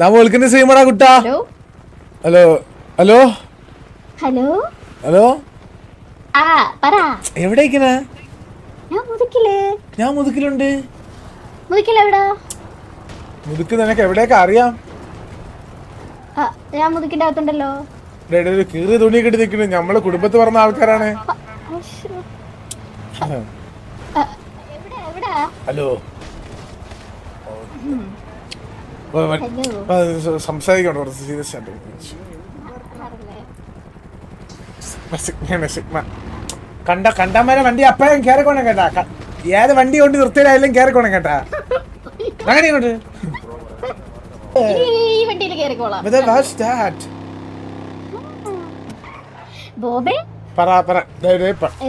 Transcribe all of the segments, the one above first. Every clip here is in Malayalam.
നാ വിളിക്കുന്ന സീമടാ കുട്ടാ. ഹലോ? Hello hello? ഹലോ? ആ പറ. എവിടെ ഞാൻ മുതുക്കിൽ. ഞാൻ മുതുക്കിലുണ്ട്. മുതുക്കിൽ എവിടാ? മുതുക്ക് നിനക്ക് എവിടെയൊക്കെ അറിയാം? ഞാൻ മുതുക്കിന്റെ അകത്തുണ്ടല്ലോ. കീറിയ തുണി കെട്ടി നിൽക്കുന്നു. നമ്മളെ കുടുംബത്ത് പറഞ്ഞ ആൾക്കാരാണ്. ഹലോ. സംസാരിക്കണം കുറച്ച് സീരിയസ് ആയിട്ട്? സിഗ്മയാണ്, സിഗ്മ. കണ്ട കണ്ടമാരെ വണ്ടി അപ്പഴും കേറിക്കോണം കേട്ടാ. ഏത് വണ്ടി കൊണ്ട് നിർത്തിയാലും കേറിക്കോണം കേട്ടാ. അങ്ങനെ ഇങ്ങോട്ട്.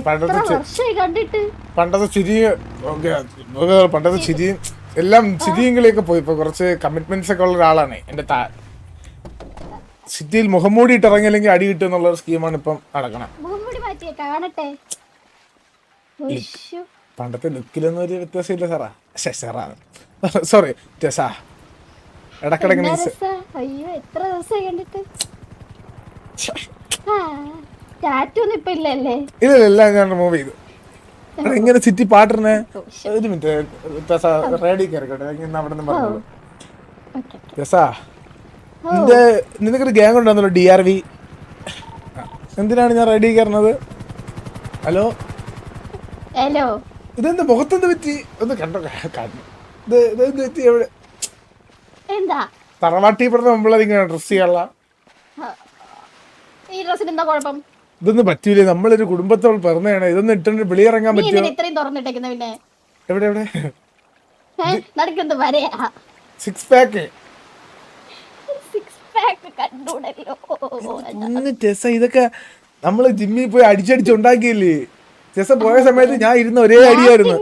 പണ്ടത്തെ ചി- വർഷമായി കണ്ടിട്ട്? പണ്ടത്തെ ചിരി ഓക്കേ, പണ്ടത്തെ ചിരിയും എല്ലാം സിറ്റിയിലേക്ക് പോയി. ഇപ്പൊ കുറച്ച് കമ്മിറ്റ്മെന്റ്സ് ഒക്കെ ഉള്ള ഒരാളാണ് എന്റെ താ സിറ്റിയിൽ മുഖംമൂടി ഇട്ട് ഇറങ്ങിയില്ലെങ്കിൽ അടി കിട്ടും എന്നുള്ള ഒരു സ്കീമാണ് ഇപ്പം നടക്കണം. പണ്ടത്തെ ലുക്കിലൊന്നും ഒരു വ്യത്യാസമില്ല സാറാ. ശേ സാറാ. സോറി ടെസാ ഇടക്കിടക്ക് അയ്യോ എത്ര ദിവസമായി കണ്ടിട്ട്. ഇല്ല ഇല്ല, ഞാൻ റിമൂവ് ചെയ്തു. എടാ, ഇങ്ങനെ സിറ്റി പാട്ടിരുന്നേ. ഒരു മിനിറ്റ് റേഡി കയറിക്കോട്ടെ ഇന്ന് അവിടെ നിന്ന് പറഞ്ഞോളൂ ടെസാ നിന്റെ നിനക്കൊരു ഗ്യാങ് ഉണ്ടെന്നല്ലോ ഡി ആർ വി എന്തിനാണ് ഞാൻ റെഡി കയറുന്നത്? ഹലോ ഹലോ ഇതെന്ത് മുഖത്തെന്ത് പറ്റി? ഒന്ന് കണ്ടോ? ഇത് ഇതെന്ത് പറ്റി? എവിടെ? എന്താ? തറവാട്ടി പറഞ്ഞ നമ്മളതിങ്ങനെ ഡ്രസ് ചെയ്യാനുള്ള. ഈ ഡ്രസ്സിന് എന്താ കുഴപ്പം? ഇതൊന്നും പറ്റൂലേ? നമ്മളൊരു കുടുംബത്തോട് പറഞ്ഞാണ് ഇതൊന്നും ഇട്ടിട്ട് വെളിയിറങ്ങാൻ പറ്റും പറ്റുമോ? എന്തിനാ ഇത്രയും തുറന്നിട്ടേക്കുന്ന പിന്നെ. എവിടെ എവിടെ? നടക്കുന്നത് വരെയാ സിക്സ് പാക്ക് ഇതൊക്കെ നമ്മൾ ജിമ്മിൽ പോയി അടിച്ചടിച്ച് ഉണ്ടാക്കിയില്ലേ? ചെസ പോയ സമയത്ത് ഞാൻ ഇരുന്ന ഒരേ അടിയായിരുന്നു.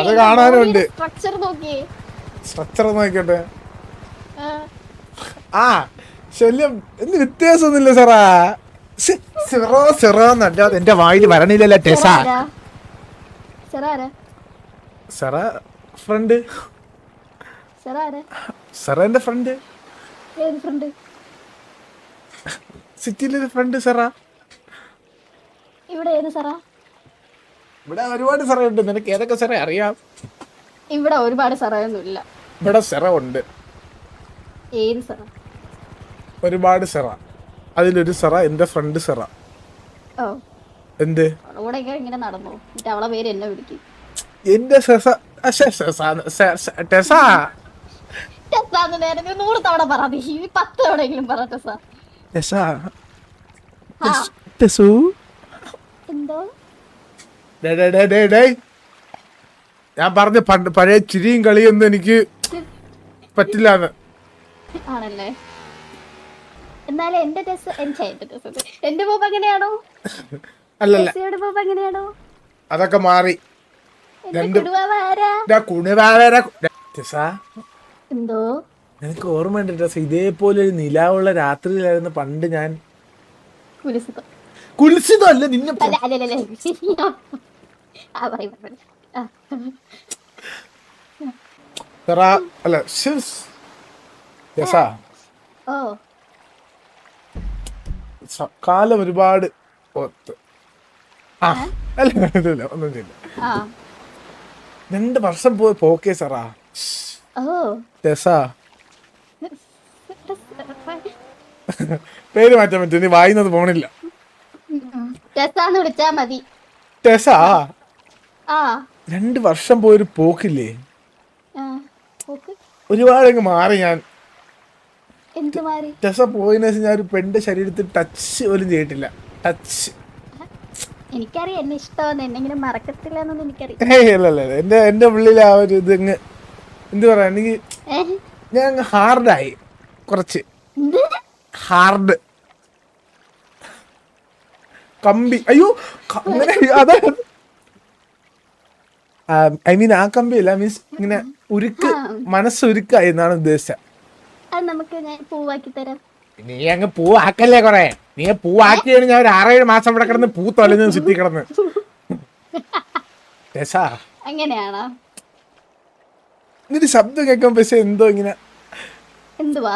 അത് കാണാനുണ്ട്. സ്ട്രക്ചർ നോക്കട്ടെ ആ, ശല്യം എന്ത് വ്യത്യാസമൊന്നുമില്ല സാറാ. സിറോ സിറോ എന്നല്ലാതെ എന്റെ വായിൽ വരണില്ലല്ലോ ടെസ? Sera friend. സെറ? എന്റെ ഫ്രണ്ട്. സിറ്റിയിലൊരു ഫ്രണ്ട്? സെറ. ഇവിടെ ഏത് സെറ? ഇവിടെ ഒരുപാട് സെറ ഉണ്ട് നിനക്ക് ഏതൊക്കെ സെറ അറിയാം? ഇവിടെ ഒരുപാട് സെറയൊന്നും ഇല്ല ഇവിടെ സെറ ഉണ്ട്. ഏത് സെറ? ഒരുപാട് സെറ. അതിലൊരു സെറ എന്റെ ഫ്രണ്ട് സെറ. എന്ത്? എന്റെ സെസ ടെസ. നൂറ് തവണ പറ നീ ഈ പത്ത് തവണയെങ്കിലും പറ ടെസ്സ ടെസ. ടെസ്- ടെസു. എന്തോ? ഡേ, ഡേ, ഡേ, ഡേ, ഡേ. ഞാൻ പറഞ്ഞ പഴയ ചിരിയും കളിയൊന്നും എനിക്ക് പറ്റില്ലാന്ന്. ആണല്ലേ? എന്നാലും എന്റെ ടെസ് എന്റെ ടെസ് എന്റെ പോപ്പ് എങ്ങനെയാണോ? അല്ലല്ല. പോപ്പ് എങ്ങനെയാണോ? അതൊക്കെ മാറി. എന്തോ? നിനക്ക് ഓർമ്മയുണ്ട് ടെസ ഇതേപോലെ ഒരു നിലാവുള്ള രാത്രിയിലായിരുന്നു പണ്ട് ഞാൻ. കുലിസുഖം കുലിച്ചതല്ല നിന്നെ അല്ല അല്ല അല്ല അല്ല. അല്ല ഷിസ് ടെസ ഓ. കാലം ഒരുപാട് ഓർത്ത് ആ അല്ല ഒന്നും ചെയ്യില്ല. രണ്ട് വർഷം പോയി പോക്കേ സാറാ. പേര് മാറ്റാൻ പറ്റും നീ വായിന്നത് പോണില്ല ടെസ്സാന്ന് വിളിച്ചാ മതി. ടെസാ രണ്ട് വർഷം പോയൊരു പോക്കില്ലേ? ഒരുപാട് അങ്ങ് മാറി ഞാൻ ടെസ പോയതിനു ശേഷം ഞാൻ ഒരു പെണ്ണിന്റെ ശരീരത്തിൽ ടച്ച് പോലും ചെയ്തിട്ടില്ല. ടച്ച് എനിക്കറിയാം എന്നെ ഇഷ്ടമാണ് എന്നെങ്കിലും മറക്കത്തില്ല എന്നൊന്നും എനിക്കറിയാം. എന്റെ എന്റെ ഉള്ളിൽ ആ ഒരു ഇത് അങ്ങ് എന്ത് പറയാ? എനിക്ക് ഞാൻ ഹാർഡായി കുറച്ച്. ഹാർഡ് കമ്പി. അയ്യോ അങ്ങനെ അതാ. ഐ മീൻ ആ കമ്പി അല്ല മീൻസ് ഇങ്ങനെ ഉരുക്ക് മനസ്സുരുക്കായി എന്നാണ് ഉദ്ദേശിച്ചത്. അത് നമുക്ക് ഞാൻ പൂവാക്കി തരാം. നീ അങ്ങ് പൂവാക്കല്ലേ കൊറേ? നീ പൂവാക്കിയാണ് ഞാൻ ഒരു ആറേഴ് മാസം ഇവിടെ കിടന്ന് പൂ തൊലഞ്ഞ് ചുറ്റി കിടന്ന്. രസാ. അങ്ങനെയാണോ? നിന്റെ ശബ്ദം കേൾക്കാൻ പക്ഷെ എന്തോ ഇങ്ങനെ. എന്തുവാ?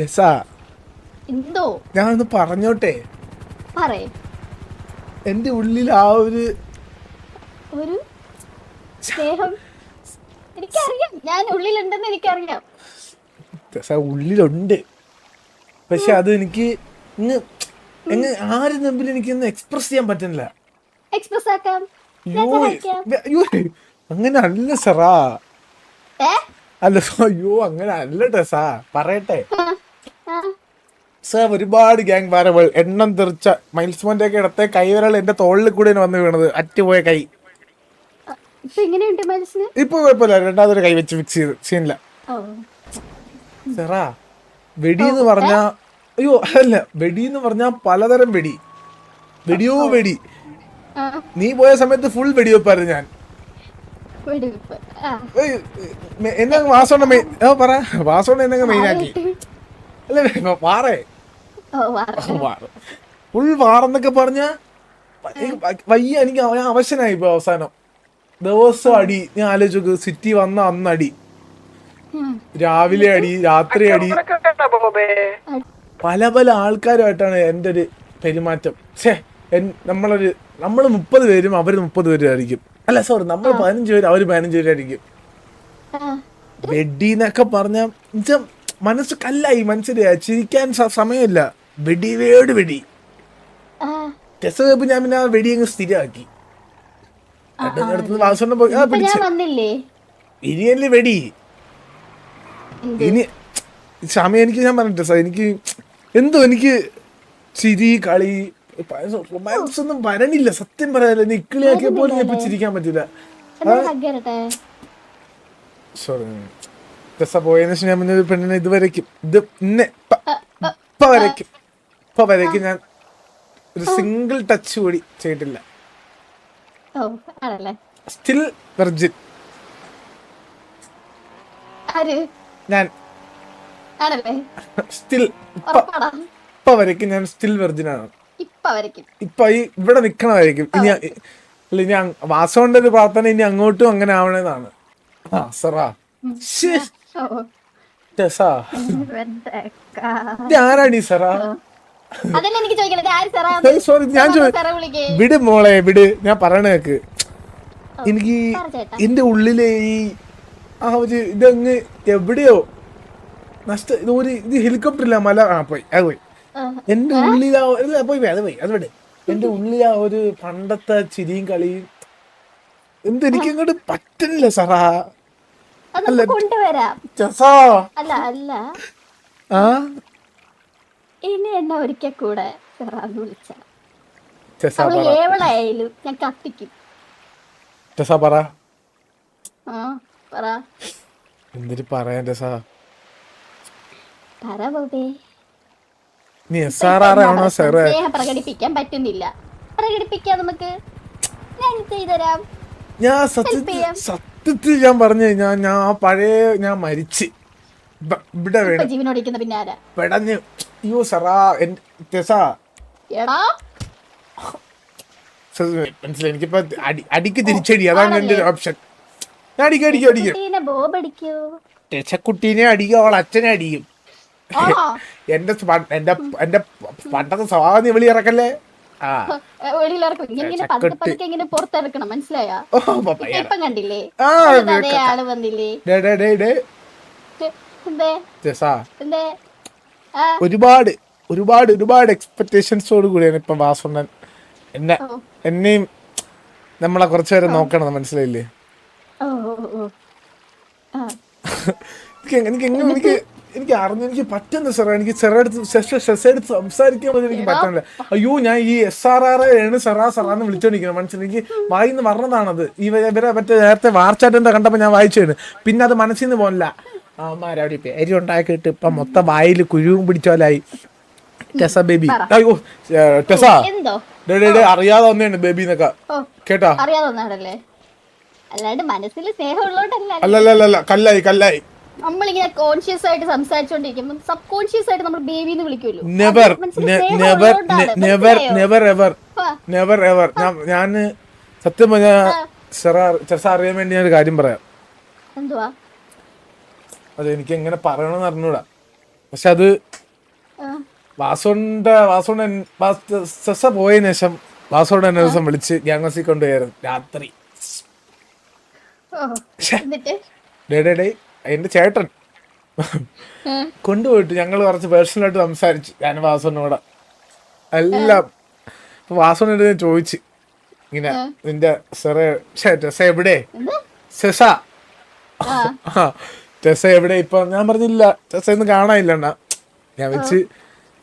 രസ. എന്തോ? ഒന്ന് പറഞ്ഞോട്ടെ. പറയേ. എന്റെ ഉള്ളിൽ ആ ഒരു ഒരു സ്നേഹം എനിക്കറിയാം. ഞാൻ ഉള്ളിലുണ്ടെന്ന് എനിക്കറിയാം. ഉള്ളിലുണ്ട്. പക്ഷെ അത് എനിക്ക് ഇങ്ങ് എങ്ങ് ആരും തമ്മിൽ എനിക്ക് എക്സ്പ്രസ് ചെയ്യാൻ പറ്റുന്നില്ല. എക്സ്പ്രസ് ആക്കാം. അങ്ങനെ അല്ല സറാ. അല്ല അയ്യോ അങ്ങനെ അല്ല സാ. പറയട്ടെ. സാർ ഒരുപാട് ഗ്യാങ് വാരവൾ എണ്ണം തെറിച്ച മൈൽസ് മോന്റെ ഒക്കെ ഇടത്തെ കൈവിരൽ എന്റെ തോളിൽ കൂടെ വന്ന് വീണത്. അറ്റുപോയ കൈ. ഇപ്പൊ എങ്ങനെയുണ്ട് മനസ്സിന്? ഇപ്പൊ കുഴപ്പമില്ല. രണ്ടാമതൊരു കൈ വെച്ച് ഫിക്സ് ചെയ്ത് സീനില്ല. സെറാ വെടി എന്ന് പറഞ്ഞ അയ്യോ അല്ല വെടി എന്ന് പറഞ്ഞാ പലതരം വെടി. വെടിയോ വെടി. നീ പോയ സമയത്ത് ഫുൾ വെടിവെപ്പായിരുന്നു ഞാൻ. എന്നെ വാസോണ്ട മെയിൻ പറ. വാസോണ്ട എന്നെ മെയിൻ ആക്കി. അല്ല വാറേ. ഫുൾ വാറെന്നൊക്കെ പറഞ്ഞ വയ്യ എനിക്ക് അവശനായി ഇപ്പൊ അവസാനം. ദിവസം അടി. ഞാൻ ആലോചിച്ചു സിറ്റി വന്ന അന്ന് അടി. രാവിലെ അടി രാത്രി അടി. പല പല ആൾക്കാരുമായിട്ടാണ് എന്റെ ഒരു പെരുമാറ്റം. ഛേ നമ്മളൊരു നമ്മൾ മുപ്പത് പേരും അവർ മുപ്പത് പേരും ആയിരിക്കും അല്ല സോറി നമ്മൾ പതിനഞ്ച് പേര് അവർ പതിനഞ്ച് പേരായിരിക്കും. ആ. വെടി എന്നൊക്കെ പറഞ്ഞ മനസ്സ് കല്ലായി മനസ്സിലായി. ചിരിക്കാൻ സമയമില്ല. വെടി വേട് വെടി. ടെസ്റ്റ് ഞാൻ പിന്നെ ആ വെടി അങ്ങ് സ്ഥിരമാക്കി. അടുത്ത് വാസണ്ണ പോയി. ആ പിടിച്ച്. വന്നില്ലേ? ഇനിയല്ലേ വെടി. ഇനി സമയം എനിക്ക് ഞാൻ പറഞ്ഞിട്ട് സാർ എനിക്ക് എന്തോ എനിക്ക് ചിരി കളി റൊമാൻസ് ഒന്നും വരണില്ല. സത്യം പറയാനില്ല നീ ഇക്കിളിയാക്കിയ പോലും ഞാൻ ഇപ്പൊ ചിരിക്കാൻ പറ്റില്ല. സോറി രസ പോയതിനു ശേഷം ഞാൻ പറഞ്ഞ പെണ്ണിനെ പെണ്ണിനെ വരയ്ക്കും. ഇത് ഇന്നെ ഇപ്പൊ വരയ്ക്കും. ഇപ്പൊ വരയ്ക്കും ഞാൻ. ഒരു സിംഗിൾ ടച്ച് കൂടി ചെയ്തിട്ടില്ല. സ്റ്റിൽ വെർജിൻ ഞാൻ. സ്റ്റിൽ ഇപ്പൊ വരയ്ക്കും ഞാൻ സ്റ്റിൽ വെർജിൻ ആണ്. ഇപ്പൊ ഈ ഇവിടെ നിക്കണമായിരിക്കും ഇനി ഇനി വാസവന്റെ ഒരു പ്രാർത്ഥന ഇനി അങ്ങോട്ടും അങ്ങനെ ആവണേന്നാണ്. ആ സറാ. സറാ? ഞാൻ വിട് മോളെ വിട്. ഞാൻ പറയണ കേക്ക്. എനിക്ക്. എന്റെ ഉള്ളിലെ ഈ ആ ഒരു ഇതങ്ങ് എവിടെയോ നഷ്ട ഇത് ഒരു ഇത് ഹെലികോപ്റ്റർ ഇല്ല മല ആ പോയി. അത് പോയി. എന്റെ ഉള്ളിൽ ആ ഇല്ല പോയി അത് പോയി അത് വിട്. എന്റെ ഉള്ളിൽ ആ ഒരു പണ്ടത്തെ ചിരിയും കളിയും എന്ത് എനിക്ക് അങ്ങോട്ട് പറ്റുന്നില്ല സറാ. അല്ല അല്ല. ആ? ഇനി എന്നെ ഒരിക്കൽ കൂടെ വിളിച്ച അവൾ ഏവളായാലും ഞാൻ കത്തിക്കും. രസാ പറ. ആ പറ. എന്തിട്ട് പറയാൻ രസാ പറ ബോബേ. നീ എസ് ആർ ആർ ആണോ സാറ്? പ്രകടിപ്പിക്കാൻ പറ്റുന്നില്ല. പ്രകടിപ്പിക്കാൻ നമുക്ക്. ഞാൻ ഞാൻ സത്യത്തിൽ ഞാൻ പറഞ്ഞു ഞാൻ ഞാൻ പഴയ ഞാൻ മരിച്ച്. ഇവിടെ ഇപ്പൊ വീണ്. ജീവനോടിക്കുന്ന പിന്നെ ആരാ പെടഞ്ഞ് അയ്യോ സറാ എടാ. മനസ്സിലായി? എനിക്കിപ്പോ അടി അടിക്ക് തിരിച്ചടി. അതാണ് എന്റെ ഒരു ഓപ്ഷൻ ഞാൻ അടിക്കും അടിക്കും അടിക്കും. കുട്ടീനെ ബോബ് അടിക്കൂ അവൾ അച്ഛനെ അടിക്കും. എന്റെ എന്റെ എന്റെ പണ്ടത്തെ സ്വഭാവം നീ വെളി ഇറക്കല്ലേ ആ പുറത്തിറക്കണം. മനസ്സിലായാ. കണ്ടില്ലേ? വന്നില്ലേ? ഒരുപാട് ഒരുപാട് ഒരുപാട് എക്സ്പെക്ടേഷൻസോട് കൂടിയാണ് ഇപ്പൊ വാസുണ്ണൻ. എന്നെ. എന്നെയും നമ്മളെ കുറച്ചു പേരെ നോക്കണം മനസ്സിലായില്ലേ? എനിക്ക് എങ്ങ- എനിക്ക് എങ്ങനെ എനിക്ക് എനിക്ക് അറിഞ്ഞു എനിക്ക് പറ്റുന്ന സാറേ എനിക്ക് ചെറുടുത്ത് സെസ് എടുത്ത് സംസാരിക്കാൻ പോലും എനിക്ക് പറ്റണില്ല. അയ്യോ ഞാൻ ഈ എസ് ആർ ആർ ആണ് സെറാ സെറാന്ന് വിളിച്ചോണ്ടിരിക്കുന്നത്. മനസ്സിൽ എനിക്ക് വായിന്ന് പറഞ്ഞതാണത് ഈ ഇവരെ മറ്റേ നേരത്തെ വാർച്ചാറ്റന്റെ കണ്ടപ്പോ ഞാൻ വായിച്ചു പിന്നെ അത് മനസ്സിൽ നിന്ന് പോലില്ല ഇപ്പം പേര്? ഉണ്ടാക്കിയിട്ട് ഇപ്പൊ മൊത്തം വായിൽ കുരുവും പിടിച്ചോലായി. ടെസ ബേബി. അയ്യോ ടെസ. അറിയാതെ വന്നേണ് ബേബി എന്നൊക്കെ. കേട്ടാ? അല്ലാണ്ട് മനസ്സിൽ സ്നേഹം ഉള്ളോണ്ടല്ല അല്ലല്ലല്ല കല്ലായി കല്ലായി. നമ്മളിങ്ങനെ കോൺഷ്യസ് ആയിട്ട് സംസാരിച്ചോണ്ടിരിക്കുമ്പോൾ സബ് കോൺഷ്യസ് ആയിട്ട് നമ്മൾ ബേബി എന്ന് വിളിക്കുമല്ലോ. Never never never never ever never ever ഞാൻ ഞാൻ സത്യം പറഞ്ഞ ചെറ ചെറ അറിയാൻ വേണ്ടി ഞാൻ ഒരു കാര്യം പറയാം. എന്തുവാ? അത് എനിക്ക് എങ്ങനെ പറയണമെന്ന് അറിഞ്ഞൂടാ. പക്ഷെ അത് വാസോണിന്റെ വാസോണ്ട് സെസ പോയതിനു ശേഷം വാസോണ്ട് എന്നെ ദിവസം വിളിച്ച് ഗ്യാങ്സി കൊണ്ടുപോയായിരുന്നു രാത്രി. ഡേ ഡേ ഡേ എന്റെ ചേട്ടൻ. കൊണ്ടുപോയിട്ട് ഞങ്ങൾ കുറച്ച് പേഴ്സണലായിട്ട് സംസാരിച്ചു ഞാൻ വാസോണിനോട് എല്ലാം. വാസോണിന്റെ ഞാൻ ചോദിച്ച് ഇങ്ങനെ നിന്റെ സെറ എവിടെ? സെസ. ടെസ എവിടെ? ഇപ്പൊ ഞാൻ പറഞ്ഞില്ല. ടെസ ഇന്ന് കാണാനില്ല അണ്ണ. ഞാൻ വെച്ച്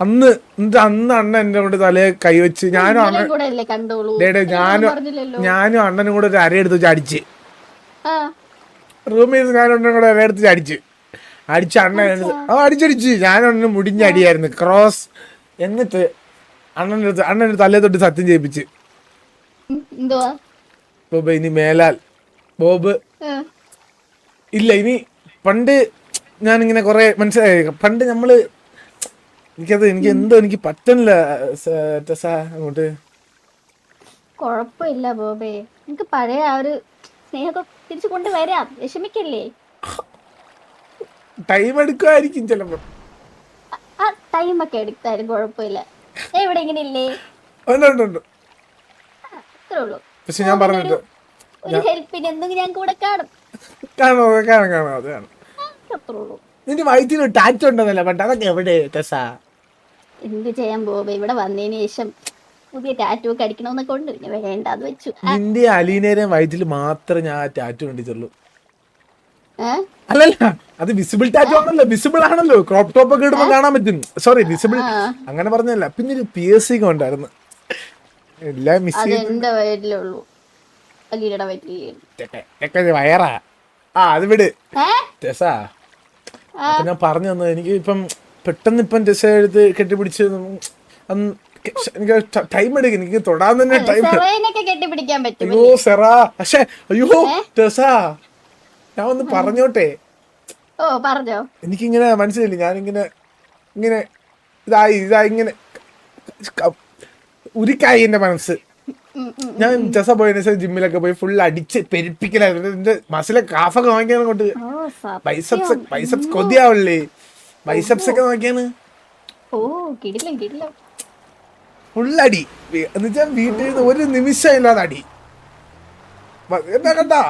അന്ന് എന്നിട്ട് അന്ന് അണ്ണൻ എന്റെ കൂടെ തലയെ കൈവച്ച് ഞാനും അണ്ണൻ ഞാനും ഞാനും അണ്ണനും കൂടെ ഒരു അരയെടുത്ത് വെച്ച് അടിച്ച്. റൂമിൽ നിന്ന് ഞാനും അണ്ണനും കൂടെ അരയെടുത്ത് വെച്ച് അടിച്ച്. അടിച്ച് അണ്ണൻ ആ അടിച്ചടിച്ച് ഞാനും അണ്ണനും മുടിഞ്ഞ അടിയായിരുന്നു. ക്രോസ് എന്നിട്ട് അണ്ണന്റെ അടുത്ത് അണ്ണന്റെ തലയെ തൊട്ട് സത്യം ചെയ്യിപ്പിച്ച്. ബോബ് ഇനി മേലാൽ. ബോബ്. ഇല്ല ഇനി പണ്ട് ഞാനിങ്ങനെ കുറെ മനസ്സിലായി. പണ്ട് നമ്മൾ എനിക്കത് എനിക്ക് എന്തോ എനിക്ക് പറ്റണില്ല ടെസ അങ്ങോട്ട്. കുഴപ്പമില്ല ബോബേ. എനിക്ക് പഴയ ആ ഒരു സ്നേഹമൊക്കെ തിരിച്ചു കൊണ്ടുവരാം വിഷമിക്കല്ലേ? ടൈം എടുക്കുമായിരിക്കും ചിലപ്പോൾ ആ- ഒക്കെ ടൈമൊക്കെ എടുത്താലും കുഴപ്പമില്ല ഏ, ഇവിടെ ഇങ്ങനെ ഇല്ലേ അത്രേ ഉള്ളൂ. പക്ഷെ ഞാൻ പറഞ്ഞിട്ട് ഒരു ഹെൽപ്പിന് എന്തെങ്കിലും ഞാൻ കൂടെ കാണും. കാണാം കാണാം കാണാം. അത് കാണാം. അത്രേ ഉള്ളൂ നിന്റെ വയറ്റിന് ടാറ്റ് ഉണ്ടെന്നല്ല പണ്ട് അതൊക്കെ എവിടെ ടെസ എന്ത് ചെയ്യാൻ ബോബേ ഇവിടെ വന്നതിന് ശേഷം പുതിയ ടാറ്റു ഒക്കെ അടിക്കണമെന്നൊക്കെ ഉണ്ട്. പിന്നെ വേണ്ട അത് വെച്ചു. നിന്റെ വയറ്റിൽ മാത്രമേ ഞാൻ ടാറ്റു കണ്ടിട്ടുള്ളൂ. ഏ? അല്ലല്ല അത് വിസിബിൾ ടാറ്റു ആണല്ലോ. വിസിബിൾ ആണല്ലോ. ക്രോപ്പ് ടോപ്പ് ഒക്കെ ഇടുമ്പോൾ കാണാൻ പറ്റും. സോറി വിസിബിൾ അങ്ങനെ പറഞ്ഞല്ല പിന്നെ ഒരു പി എസ് സി ഉണ്ടായിരുന്നു. എല്ലാം മിസ് വയറ്റിലുള്ളൂ. വയറാ. ആ അത് വിട്. ടെസാ അപ്പൊ ഞാൻ പറഞ്ഞു തന്നത് എനിക്ക് ഇപ്പം പെട്ടെന്ന് ഇപ്പം ടെസ എടുത്ത് കെട്ടിപ്പിടിച്ച് എനിക്ക് ടൈം എടുക്കും. എനിക്ക് തൊടാൻ തന്നെ ടൈം അയ്യോ സെറാ. പക്ഷേ അയ്യോ ടെസാ ഞാൻ ഒന്ന് പറഞ്ഞോട്ടെ? ഓ പറഞ്ഞോ. എനിക്കിങ്ങനെ മനസ്സിലായില്ല? ഞാനിങ്ങനെ ഇങ്ങനെ ഇതായി ഇതായി ഇങ്ങനെ ഉരുക്കായി എന്റെ മനസ്സ്. ഞാൻ ചെസ പോയതിനു ശേഷം ജിമ്മിലൊക്കെ പോയി ഫുൾ അടിച്ച് പെരുപ്പിക്കലായിരുന്നു എന്റെ മസിലെ കാഫൊക്കെ നോക്കിയാണ് സത്യം. Biceps biceps കൊതിയാവല്ലേ? ബൈസപ്സ് ഒക്കെ നോക്കിയാണ്. ഫുൾ അടി. എന്നുവെച്ചാൽ വീട്ടിൽ നിന്ന് ഒരു നിമിഷം ഇല്ലാതെ അടി. എന്താ കണ്ടാ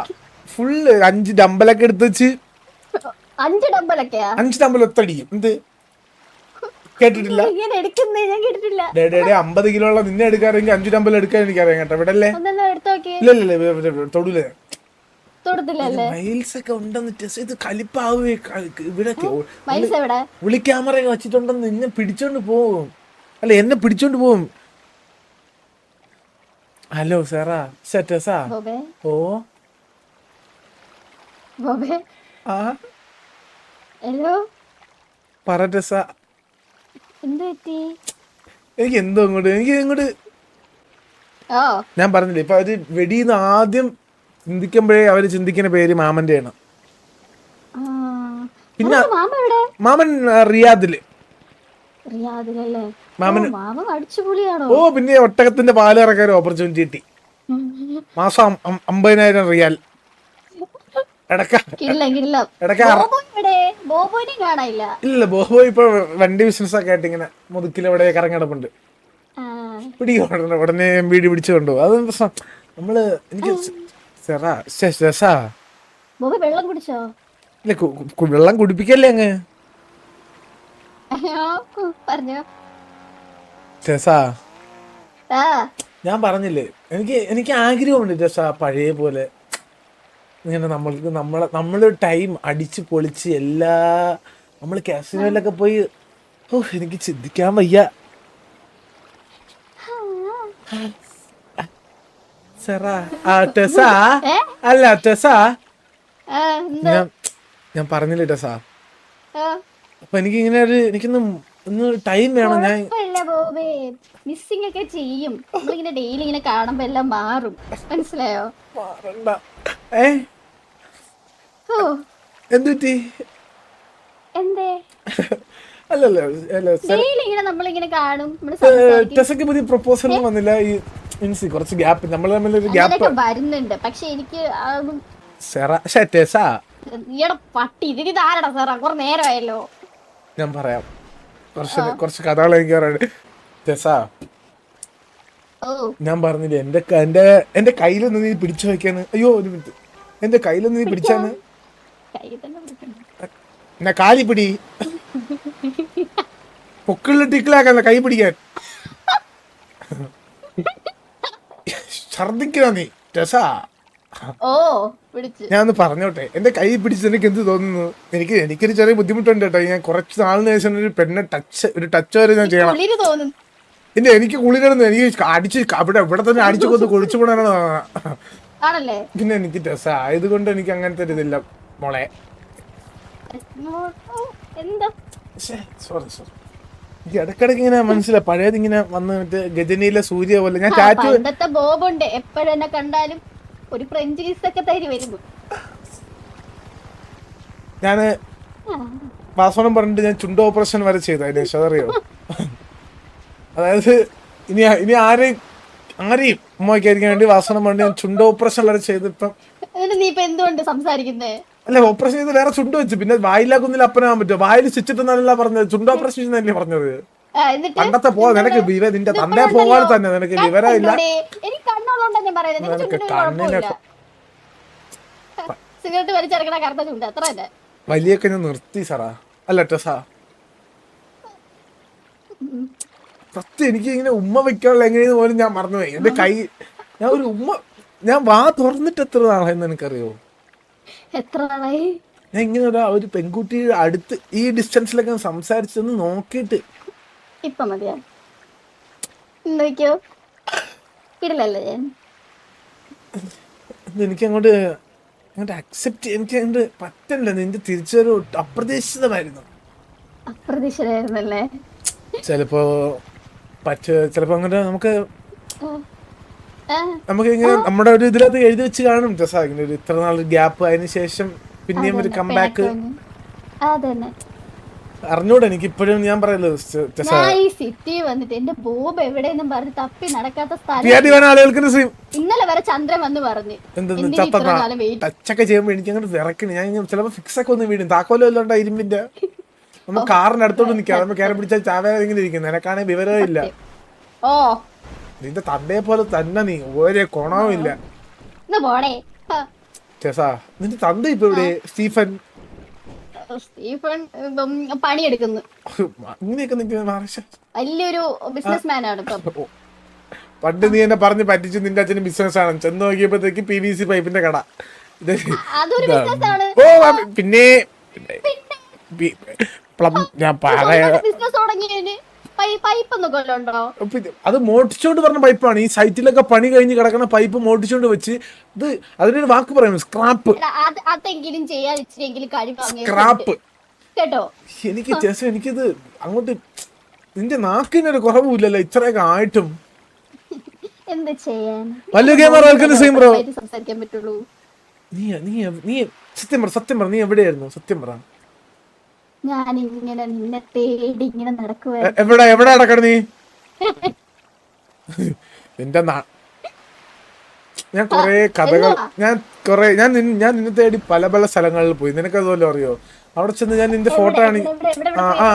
ഫുള്ള് അഞ്ച് ഡമ്പലൊക്കെ എടുത്ത് വെച്ച്. അഞ്ച് ഡമ്പലൊക്കെ അഞ്ച് ഡമ്പൽ ഒത്തടിക്കും എന്ത്? കേട്ടിട്ടില്ല. ഇങ്ങനെ ഞാൻ കേട്ടിട്ടില്ല. ഡേ ഡേ ഡേ അമ്പത് കിലോ ഉള്ള നിന്നെ എടുക്കാറെങ്കിൽ അഞ്ചു ഡമ്പൽ എടുക്കാൻ എനിക്കറിയാം കേട്ടോ. ഇവിടെ അല്ലേ ഇല്ല ഇല്ല തൊടൂല മൈൽസ് ഒക്കെ ഉണ്ടെന്ന് ടെസ്റ്റ് ഇത് കലിപ്പാവേ ഇവിടെ വിളി ക്യാമറ വെച്ചിട്ടുണ്ടെന്ന് നിന്നെ പിടിച്ചോണ്ട് പോവും. അല്ല എന്നെ പിടിച്ചോണ്ട് പോവും. ഹലോ സാറാ സെറ്റസാ ഓ. ഹലോ? പറ ടെസ. എനിക്ക് എന്തോ അങ്ങോട്ട് എനിക്ക് ഇങ്ങോട്ട്. ഞാൻ പറഞ്ഞില്ലേ ഇപ്പൊ അവർ വെടിന്ന് ആദ്യം ചിന്തിക്കുമ്പോഴേ അവർ ചിന്തിക്കുന്ന പേര് മാമന്റെ ആണ്. പിന്നെ- മാമൻ റിയാദിൽ. മാമൻ ഓ, പിന്നെ ഒട്ടകത്തിന്റെ പാൽ ഇറക്കാൻ ഓപ്പർച്യൂണിറ്റി കിട്ടി മാസം അമ്പതിനായിരം റിയാൽ. ഇടക്ക കിടിലം ഇല്ല ബോബോ ഇപ്പൊ വണ്ടി ബിസിനസ് ഒക്കെ ആയിട്ട് ഇങ്ങനെ മുതുക്കിൽ ഇവിടെ കറങ്ങിടപ്പുണ്ട് ആ, പിടിക്കും ഉടനെ വീട് പിടിച്ചു കൊണ്ടുപോകും. അതൊന്നും പ്രശ്നം. നമ്മൾ എനിക്ക് രസാ വെള്ളം കുടിച്ചോ? ഇല്ല വെള്ളം കുടിപ്പിക്കല്ലേ അങ്ങ്? രസാ ഞാൻ പറഞ്ഞില്ലേ എനിക്ക് എനിക്ക് ആഗ്രഹമുണ്ട് രസാ പഴയ പോലെ ഇങ്ങനെ നമ്മൾക്ക് നമ്മളെ നമ്മൾ ടൈം അടിച്ച് പൊളിച്ച് എല്ലാ നമ്മൾ കാസിനോയിലൊക്കെ പോയി ഓ എനിക്ക് ചിന്തിക്കാൻ വയ്യ? അല്ല ടെസാ? ഞാൻ ഞാൻ പറഞ്ഞില്ല ടെസാ? അപ്പൊ എനിക്ക് ഇങ്ങനെ ഒരു എനിക്കൊന്ന് ഒന്ന് ടൈം വേണം ഞാൻ മിസ്സിംഗ് ഒക്കെ ചെയ്യും. നമ്മളിങ്ങനെ ഡെയിലി ഇങ്ങനെ കാണുമ്പോ എല്ലാം മാറും. മനസ്സിലായോ? മാറണ്ട. ഏ? ഓ. എന്ത് അല്ലല്ല ഇങ്ങനെ നമ്മളിങ്ങനെ കാണും. ടെസക്ക് പുതിയ പ്രപ്പോസൽ വന്നില്ല ഈ മീൻസ് കുറച്ച് ഗ്യാപ്പ് നമ്മൾ തമ്മിൽ ഒരു ഗ്യാപ്പ് വരുന്നുണ്ട്. പക്ഷെ എനിക്ക് പട്ടി ഇതിന് ഇതാരടാ സാറാ? കുറെ നേരമായല്ലോ. ഞാൻ പറയാം. കുറച്ച് കുറച്ച് കഥകൾ എനിക്ക് പറയാനുണ്ട്. ഓ. ഞാൻ പറഞ്ഞില്ലേ എന്റെ എന്റെ എന്റെ കയ്യിൽ നിന്ന് നീ പിടിച്ചു വെക്കാന്ന്? അയ്യോ ഒരു മിനിറ്റ്. എന്റെ കയ്യിലൊന്ന് നീ പിടിച്ചാന്ന്? എന്നെ കാലി പിടി. പൊക്കിളിൽ ടിക്കിലാക്കാന്ന കൈ പിടിക്കാൻ. ഛർദിക്കണ നീ? രസാ. ഓ ഞാൻ ഒന്ന് പറഞ്ഞോട്ടെ എന്റെ കൈ പിടിച്ച് എനിക്ക് എന്ത് തോന്നുന്നു? എനിക്ക് എനിക്കൊരു ചെറിയ ബുദ്ധിമുട്ടുണ്ട് കേട്ടോ. ഞാൻ കുറച്ച് നാളിന് ശേഷം ഒരു പെണ്ണെ ടച്ച് ഒരു ടച്ച് വരെ ഞാൻ ചെയ്യണം. ഇല്ല എനിക്ക് കുളിരൊന്നും എനിക്ക് അടിച്ച് അവിടെ ഇവിടെ തന്നെ അടിച്ചു കൊന്ന് കുളിച്ചു പോണാണ് പിന്നെ എനിക്ക് രസ. ആയതുകൊണ്ട് എനിക്ക് അങ്ങനത്തെ ഒരു ഇതില്ല. മോളെ. സോറി സോറി എനിക്ക് ഇടക്കിടക്ക് ഇങ്ങനെ മനസ്സിലായി പഴയത് ഇങ്ങനെ വന്ന് മറ്റേ ഗജനിയിലെ സൂര്യ പോലെ. ഞാൻ പണ്ടത്തെ ബോബുണ്ട്. എപ്പോഴെന്നെ കണ്ടാലും ഒരു ഫ്രഞ്ച് കിസ് ഒക്കെ തരി വരുമ്പോ. ഞാൻ ആ, പറഞ്ഞിട്ട് ഞാൻ ചുണ്ട് ഓപ്പറേഷൻ വരെ ചെയ്തു അതിന് ശേഷം അതറിയോ? അതായത് ഇനി ഇനി ആരെയും ആരെയും ഉമ്മയ്ക്കായിരിക്കാൻ വേണ്ടി വാസനം പറഞ്ഞിട്ട് ഞാൻ ചുണ്ട് ഓപ്പറേഷൻ വരെ ചെയ്തിപ്പം നീ ഇപ്പൊ എന്തുകൊണ്ട് സംസാരിക്കുന്നേ? അല്ല ഓപ്പറേഷൻ ചെയ്ത് വേറെ ചുണ്ട് വെച്ചു. പിന്നെ വായിലാക്കുന്നില്ല അപ്പനാകാൻ പറ്റുമോ? വായിൽ സ്റ്റിച്ചിട്ടെന്നല്ല പറഞ്ഞത്. ചുണ്ട് ഓപ്പറേഷൻ ചെയ്യുന്നതല്ലേ പറഞ്ഞത്? പണ്ടത്തെ പോ നിനക്ക് വിവ നിന്റെ തന്നെ. പോകാൻ തന്നെ നിനക്ക് വിവരമില്ല നിനക്ക് സിഗരറ്റ് കറുത്ത ചുണ്ട്. അത്ര തന്നെ. വലിയൊക്കെ ഞാൻ നിർത്തി സാറാ. അല്ല ടെസാ സത്യം എനിക്ക് ഇങ്ങനെ ഉമ്മ വെക്കാനുള്ള എങ്ങനെയെന്ന് പോലും ഞാൻ മറന്നുപോയി. എന്റെ കൈ ഞാൻ ഒരു ഉമ്മ ഞാൻ വാ തുറന്നിട്ട് എത്ര നാളായെന്ന് എനിക്കറിയോ എത്ര നാളായി ഇങ്ങനെ ഒരു ഒരു പെൺകുട്ടിയുടെ അടുത്ത് ഈ ഡിസ്റ്റൻസിലൊക്കെ സംസാരിച്ചൊന്ന് നോക്കിയിട്ട്. ഇപ്പൊ മതിയാ? ഇടലല്ലേ ഞാൻ? എനിക്ക് അങ്ങോട്ട് അങ്ങോട്ട് അക്സെപ്റ്റ് എനിക്ക് അങ്ങോട്ട് പറ്റില്ല നിന്റെ തിരിച്ചൊരു അപ്രതീക്ഷിതമായിരുന്നു. അപ്രതീക്ഷിതമായിരുന്നല്ലേ? ചിലപ്പോ പറ്റ ചിലപ്പോ അങ്ങോട്ട് നമുക്ക് നമുക്ക് ഇങ്ങനെ നമ്മുടെ ഒരു ഇതിലത് എഴുതി വെച്ച് കാണും. രസാ ഇങ്ങനെ ഒരു ഇത്ര നാൾ ഗ്യാപ്പ് അതിന് ശേഷം പിന്നെയും ഒരു കംബാക്ക് അറിഞ്ഞൂടെ? എനിക്ക് ഇപ്പോഴും ഞാൻ പറയുന്നത് ഈ സിറ്റി വന്നിട്ട് എന്റെ ബോബ് എവിടെയെന്നും പറഞ്ഞ് തപ്പി നടക്കാത്ത സ്ഥലം ഇന്നലെ വരെ ചന്ദ്രൻ വന്ന് പറഞ്ഞു. ടച്ചൊക്കെ ചെയ്യുമ്പോ എനിക്ക് അങ്ങോട്ട് വിറക്കണ് ഞാൻ ചിലപ്പോ ഫിക്സ് ഒക്കെ ഒന്ന് വീടും താക്കോലോ ഇല്ലാണ്ട് ഇരുമ്പിന്റെ? നമ്മൾ കാറിന്റെ അടുത്തോട്ട് നിൽക്കാം നമ്മൾ കയറി പിടിച്ചാൽ ചാവേറെ ഇങ്ങനെ ഇരിക്കുന്നു നിനക്കാണെങ്കിൽ വിവരമില്ല. ഇല്ല ഓ. നിന്റെ തന്തയെ പോലെ തന്നെ നീ ഒരു പോടേ ആ, നിന്റെ തന്ത ഇപ്പൊ ഇവിടെ സ്റ്റീഫൻ? സ്റ്റീഫൻ പണിയെടുക്കുന്നു. ഇങ്ങനെയൊക്കെ വലിയൊരു ബിസിനസ് ഇപ്പം. പണ്ട് നീ എന്നെ പറഞ്ഞു പറ്റിച്ചു നിന്റെ അച്ഛന് ബിസിനസ് ആണ് ചെന്ന് നോക്കിയപ്പോഴത്തേക്ക് പി വി സി പൈപ്പിന്റെ കട. ഓ പിന്നെ പ്ലം ഞാൻ പറയാ അത് മോട്ടിച്ചോണ്ട് പറഞ്ഞ പൈപ്പാണ്. ഈ സൈറ്റിലൊക്കെ പണി കഴിഞ്ഞ് കിടക്കുന്ന പൈപ്പ് മോട്ടിച്ചോണ്ട് വെച്ച് ഇത് അതിനൊരു വാക്ക് പറയുന്നു സ്ക്രാപ്പ്. അതെങ്കിലും ചെയ്യാൻ സ്ക്രാപ്പ്. കേട്ടോ? എനിക്ക് ചേച്ചി എനിക്കിത് അങ്ങോട്ട് നിന്റെ നാക്കിനൊരു കുറവുമില്ലല്ലോ ഇത്രയൊക്കെ ആയിട്ടും. എന്ത് ചെയ്യാൻ? നീ നീ നീ സത്യം പറ സത്യം പറ. നീ എവിടെയായിരുന്നു? സത്യം പറ. ഞാൻ ഇങ്ങനെ നിന്നെ തേടി ഇങ്ങനെ നടക്കുവാ എവിടെ എവിടെ നടക്കണ നീ? നിന്റെ ഞാൻ കൊറേ കഥകൾ ഞാൻ കൊറേ ഞാൻ ഞാൻ നിന്നെ തേടി പല പല സ്ഥലങ്ങളിൽ പോയി. നിനക്ക് അതുപോലെ അറിയോ? അവിടെ ചെന്ന് ഞാൻ നിന്റെ ഫോട്ടോ ആണ് ആ ആ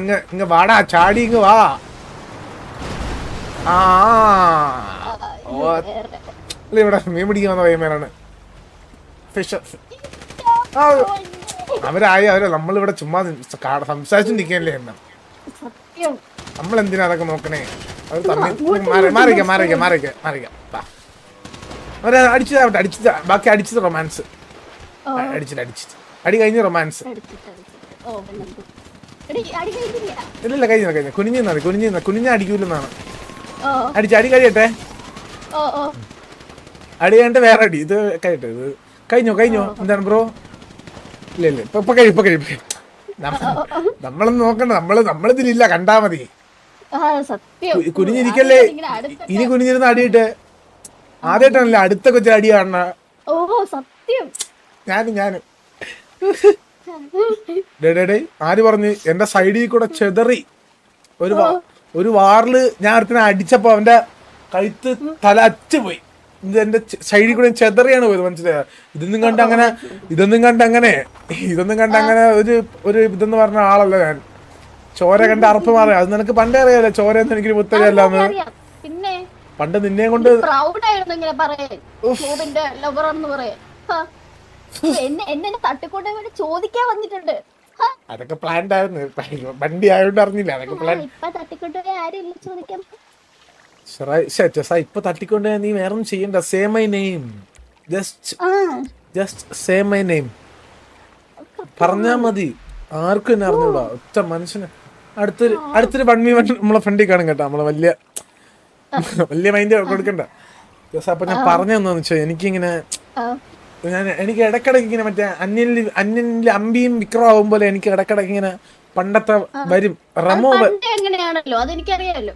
ഇങ്ങ ഇങ്ങ വാടാ ചാടി ഇങ്ങ് വാ. ആ ഇവിടെ മീൻ പിടിക്കാൻ വന്ന പയ്യന്മാരാണ്. ഫിഷ് ആ അവരായി അവരെ നമ്മളിവിടെ ചുമ്മാ സംസാരിച്ചു നിൽക്കാനല്ലേ എന്നാ? സത്യം. നമ്മൾ എന്തിനാ അതൊക്കെ നോക്കണേ? അവർ തമ്മിൽ മാറിക്കാം മാറിക്കാം മാറിക്ക മാറിക്ക അവരെ അടിച്ചതാവട്ടെ അടിച്ചത് ബാക്കി അടിച്ചത് റൊമാൻസ്. അടിച്ചിട്ട് അടിച്ചിട്ട്. അടി കഴിഞ്ഞ് റൊമാൻസ്. ഇല്ലില്ല കഴിഞ്ഞ കഴിഞ്ഞ കുനിഞ്ഞു മതി കുനിഞ്ഞു കുനിഞ്ഞ അടിക്കൂലെന്നാണ്. അടിച്ച് അടി കഴിയട്ടെ. അടി കഴിഞ്ഞിട്ട് വേറെ അടി. ഇത് കഴിയട്ടെ ഇത് കഴിഞ്ഞോ കഴിഞ്ഞോ? എന്താണ് ബ്രോ? ഇല്ല ഇല്ല. ഇപ്പൊ ഇപ്പൊ കഴിപ്പ് കഴിയും. നമ്മളൊന്നും നോക്കണ്ട. നമ്മൾ നമ്മളിതിലില്ല കണ്ടാ മതി. കുനിഞ്ഞിരിക്കല്ലേ? ഇനി കുനിഞ്ഞിരുന്ന അടിയിട്ട് ആദ്യമായിട്ടാണല്ലേ അടുത്ത കൊച്ചു അടി കാണണ ഓ സത്യം. ഞാനും ഞാനും. ഡേ ആര് പറഞ്ഞു? എന്റെ സൈഡിൽ കൂടെ ചെതറി. ഒരു ഒരു വാറിൽ ഞാൻ അടുത്തിനെ അടിച്ചപ്പോ അവന്റെ കഴുത്ത് തല അച്ചു പോയി ഇത് എന്റെ സൈഡിൽ കൂടെ ചെതറിയാണ് പോയത് മനസ്സിലായോ? ഇതൊന്നും കണ്ട് അങ്ങനെ ഇതൊന്നും കണ്ട് അങ്ങനെ ഇതൊന്നും കണ്ട് അങ്ങനെ ഒരു ഒരു ഇതെന്ന് പറഞ്ഞ ആളല്ല ഞാൻ. ചോര കണ്ട് അറപ്പ് മാറി. അത് നിനക്ക് പണ്ടേ അറിയാലോ ചോര എന്ന് എനിക്ക് പിന്നെ പണ്ട് നിന്നെ കൊണ്ട് അതൊക്കെ പ്ലാൻഡ് ആയിരുന്നു. വണ്ടി ആയതുകൊണ്ട് അറിഞ്ഞില്ല. അതൊക്കെ പ്ലാൻ ഇപ്പൊ തട്ടിക്കൊണ്ടുപോയി ആരും ചോദിക്കാൻ. ഇപ്പൊ തട്ടിക്കൊണ്ട് നീ വേറെ ഒന്നും ചെയ്യണ്ട say my name just just say my name പറഞ്ഞാ മതി. ആർക്കും എന്നെ അറിഞ്ഞൂടാ. ഒറ്റ മനുഷ്യന്. അടുത്തൊരു അടുത്തൊരു വൺ വി വൺ നമ്മളെ ഫ്രണ്ടിൽ കാണും കേട്ടോ. നമ്മളെ വലിയ വലിയ മൈൻഡ് കൊടുക്കണ്ട. അപ്പൊ ഞാൻ പറഞ്ഞെന്നു വെച്ചാൽ എനിക്കിങ്ങനെ. ഞാൻ എനിക്ക് ഇടക്കിടക്ക് ഇങ്ങനെ മറ്റേ അന്യനിൽ അന്യനിൽ അമ്പിയും വിക്രമാവും പോലെ എനിക്ക് ഇടക്കിടക്ക് ഇങ്ങനെ പണ്ടത്തെ വരും. റമോ അതെനിക്കറിയാലോ.